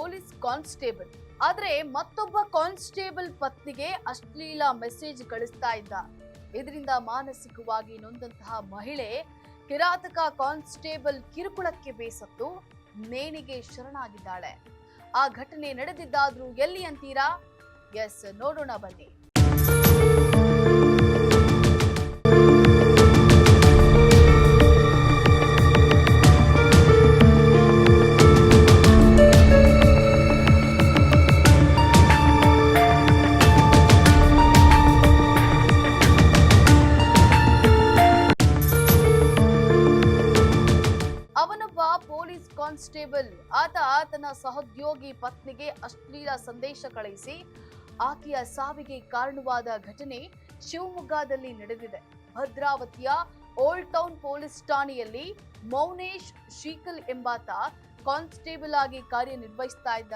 Police constable. ಆದ್ರೆ ಮತ್ತೊಬ್ಬ constable ಪತ್ನಿಗೆ ಅಶ್ಲೀಲ ಮೆಸೇಜ್ ಕಳಿಸ್ತಾ ಇದ್ದ. ಇದರಿಂದ ಮಾನಸಿಕವಾಗಿ ನೊಂದಂತಹ ಮಹಿಳೆ ಕಿರಾತಕ ಕಾನ್ಸ್ಟೇಬಲ್ ಕಿರುಕುಳಕ್ಕೆ ಬೇಸತ್ತು ನೇಣಿಗೆ ಶರಣಾಗಿದ್ದಾಳೆ. ಆ ಘಟನೆ ನಡೆದಿದ್ದಾದ್ರೂ ಎಲ್ಲಿ ಅಂತೀರಾ? ಎಸ್, ನೋಡೋಣ ಬನ್ನಿ. ಪೊಲೀಸ್ ಕಾನ್ಸ್ಟೇಬಲ್, ಆತ ತನ್ನ ಸಹೋದ್ಯೋಗಿ ಪತ್ನಿಗೆ ಅಶ್ಲೀಲ ಸಂದೇಶ ಕಳುಹಿಸಿ, ಆಕೆಯ ಸಾವಿಗೆ ಕಾರಣವಾದ ಘಟನೆ ಶಿವಮೊಗ್ಗದಲ್ಲಿ ನಡೆದಿದೆ. ಭದ್ರಾವತಿಯ ಓಲ್ಡ್ ಟೌನ್ ಪೊಲೀಸ್ ಠಾಣೆಯಲ್ಲಿ ಮೌನೇಶ್ ಶೀಕಲ್ ಎಂಬಾತ ಕಾನ್ಸ್ಟೇಬಲ್ ಆಗಿ ಕಾರ್ಯನಿರ್ವಹಿಸ್ತಾ ಇದ್ದ.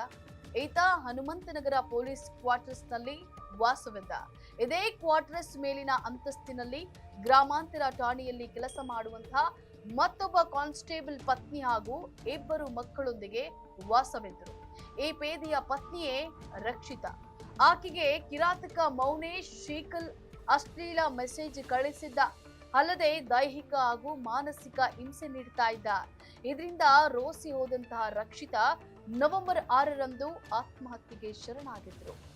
ಈತ ಹನುಮಂತನಗರ ಪೊಲೀಸ್ ಕ್ವಾರ್ಟರ್ಸ್ನಲ್ಲಿ ವಾಸವಿದ್ದ. ಇದೇ ಕ್ವಾರ್ಟರ್ಸ್ ಮೇಲಿನ ಅಂತಸ್ತಿನಲ್ಲಿ ಗ್ರಾಮಾಂತರ ಠಾಣೆಯಲ್ಲಿ ಕೆಲಸ ಮಾಡುವಂತಹ ಮತ್ತೊಬ್ಬ ಕಾನ್ಸ್ಟೇಬಲ್ ಪತ್ನಿ ಹಾಗೂ ಇಬ್ಬರು ಮಕ್ಕಳೊಂದಿಗೆ ವಾಸವಿದ್ದರು ಈ ಪೇದೆಯ ಪತ್ನಿಯೇ ರಕ್ಷಿತಾ. ಆಕೆಗೆ ಕಿರಾತಕ ಮೌನೇಶ್, ಶೀಕಲ್, ಅಶ್ಲೀಲ ಮೆಸೇಜ್ ಕಳಿಸಿದ್ದ. ಅಲ್ಲದೆ ದೈಹಿಕ ಹಾಗೂ ಮಾನಸಿಕ ಹಿಂಸೆ ನೀಡ್ತಾ ಇದ್ದ. ಇದರಿಂದ ರೋಸಿ ಹೋದಂತಹ ರಕ್ಷಿತಾ ನವೆಂಬರ್ ಆರರಂದು ಆತ್ಮಹತ್ಯೆಗೆ ಶರಣಾಗಿದ್ರು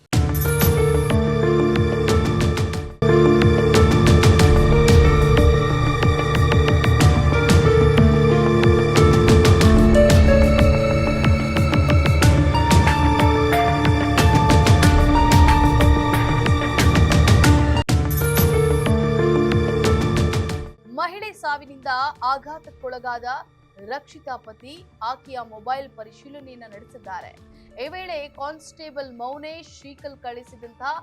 ಸಾವಿನಿಂದ ಆಘಾತಕ್ಕೊಳಗಾದ ರಕ್ಷಿತಾ ಪತಿ ಆಕೆಯ ಮೊಬೈಲ್ ಪರಿಶೀಲನೆಯನ್ನು ನಡೆಸಿದ್ದಾರೆ. ಈ ವೇಳೆ ಕಾನ್ಸ್ಟೇಬಲ್ ಮೌನೇಶ್ ಶೀಕಲ್ ಕಳಿಸಿದಂತಹ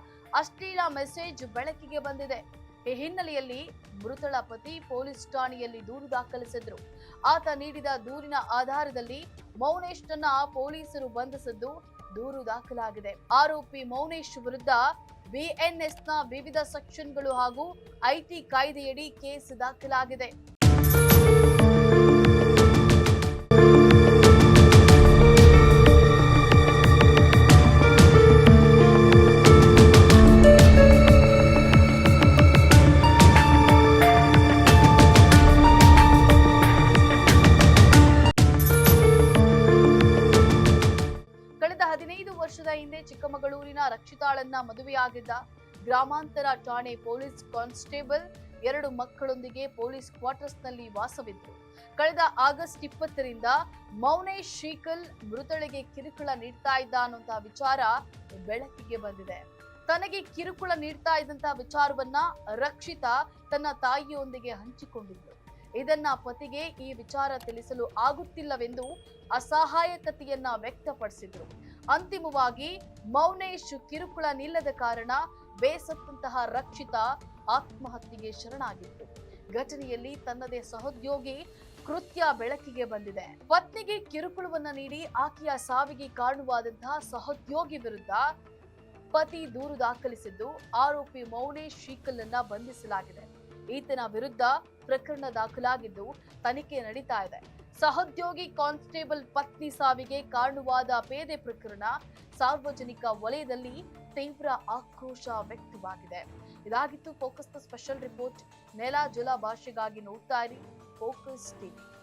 ಅಶ್ಲೀಲ ಮೆಸೇಜ್ ಬೆಳಕಿಗೆ ಬಂದಿದೆ. ಈ ಹಿನ್ನೆಲೆಯಲ್ಲಿ ಮೃತಳ ಪತಿ ಪೊಲೀಸ್ ಠಾಣೆಯಲ್ಲಿ ದೂರು ದಾಖಲಿಸಿದ್ರು. ಆತ ನೀಡಿದ ದೂರಿನ ಆಧಾರದಲ್ಲಿ ಮೌನೇಶ್ನನ್ನ ಪೊಲೀಸರು ಬಂಧಿಸಿದ್ದು ದೂರು ದಾಖಲಾಗಿದೆ. ಆರೋಪಿ ಮೌನೇಶ್ ವಿರುದ್ಧ ಬಿಎನ್ಎಸ್ನ ವಿವಿಧ ಸೆಕ್ಷನ್ಗಳು ಹಾಗೂ ಐಟಿ ಕಾಯ್ದೆಯಡಿ ಕೇಸ್ ದಾಖಲಾಗಿದೆ. ವರ್ಷದ ಹಿಂದೆ ಚಿಕ್ಕಮಗಳೂರಿನ ರಕ್ಷಿತಾಳನ್ನ ಮದುವೆಯಾಗಿದ್ದ ಗ್ರಾಮಾಂತರ ಠಾಣೆ ಪೊಲೀಸ್ ಕಾನ್ಸ್ಟೇಬಲ್ ಎರಡು ಮಕ್ಕಳೊಂದಿಗೆ ಪೊಲೀಸ್ ಕ್ವಾರ್ಟರ್ಸ್ನಲ್ಲಿ ವಾಸವಿದ್ದರು ಕಳೆದ ಆಗಸ್ಟ್ ಇಪ್ಪತ್ತರಿಂದ ಮೌನೇಶ್ ಶೀಕಲ್ ಮೃತಳಿಗೆ ಕಿರುಕುಳ ನೀಡ್ತಾ ಇದ್ದ ಅನ್ನುವಂತಹ ವಿಚಾರ ಬೆಳಕಿಗೆ ಬಂದಿದೆ. ತನಗೆ ಕಿರುಕುಳ ನೀಡ್ತಾ ಇದ್ದಂತಹ ವಿಚಾರವನ್ನ ರಕ್ಷಿತಾ ತನ್ನ ತಾಯಿಯೊಂದಿಗೆ ಹಂಚಿಕೊಂಡಿದ್ರು ಇದನ್ನ ಪತಿಗೆ ಈ ವಿಚಾರ ತಿಳಿಸಲು ಆಗುತ್ತಿಲ್ಲವೆಂದು ಅಸಹಾಯಕತೆಯನ್ನ ವ್ಯಕ್ತಪಡಿಸಿದ್ರು. ಅಂತಿಮವಾಗಿ ಮೌನೇಶ್ ಕಿರುಕುಳ ನಿಲ್ಲದ ಕಾರಣ ಬೇಸತ್ತಂತಹ ರಕ್ಷಿತ ಆತ್ಮಹತ್ಯೆಗೆ ಶರಣಾಗಿತ್ತು. ಘಟನೆಯಲ್ಲಿ ತನ್ನದೇ ಸಹೋದ್ಯೋಗಿ ಕೃತ್ಯ ಬೆಳಕಿಗೆ ಬಂದಿದೆ. ಪತ್ನಿಗೆ ಕಿರುಕುಳವನ್ನ ನೀಡಿ ಆಕೆಯ ಸಾವಿಗೆ ಕಾರಣವಾದಂತಹ ಸಹೋದ್ಯೋಗಿ ವಿರುದ್ಧ ಪತಿ ದೂರು ದಾಖಲಿಸಿದ್ದು, ಆರೋಪಿ ಮೌನೇಶ್ ಶೀಕಲ್ ಬಂಧಿಸಲಾಗಿದೆ. ಈತನ ವಿರುದ್ಧ ಪ್ರಕರಣ ದಾಖಲಾಗಿದ್ದು ತನಿಖೆ ನಡೀತಾ ಇದೆ. ಸಹೋದ್ಯೋಗಿ ಕಾನ್ಸ್ಟೇಬಲ್ ಪತ್ನಿ ಸಾವಿಗೆ ಕಾರಣವಾದ ಪೇದೆ ಪ್ರಕರಣ ಸಾರ್ವಜನಿಕ ವಲಯದಲ್ಲಿ ತೀವ್ರ ಆಕ್ರೋಶ ವ್ಯಕ್ತವಾಗಿದೆ. ಇದಾಗಿತ್ತು ಫೋಕಸ್ ಸ್ಪೆಷಲ್ ರಿಪೋರ್ಟ್. ನೆಲ ಜಲ ಭಾಷೆಗಾಗಿ ನೋಡ್ತಾ ಇರಿ. Focus TV.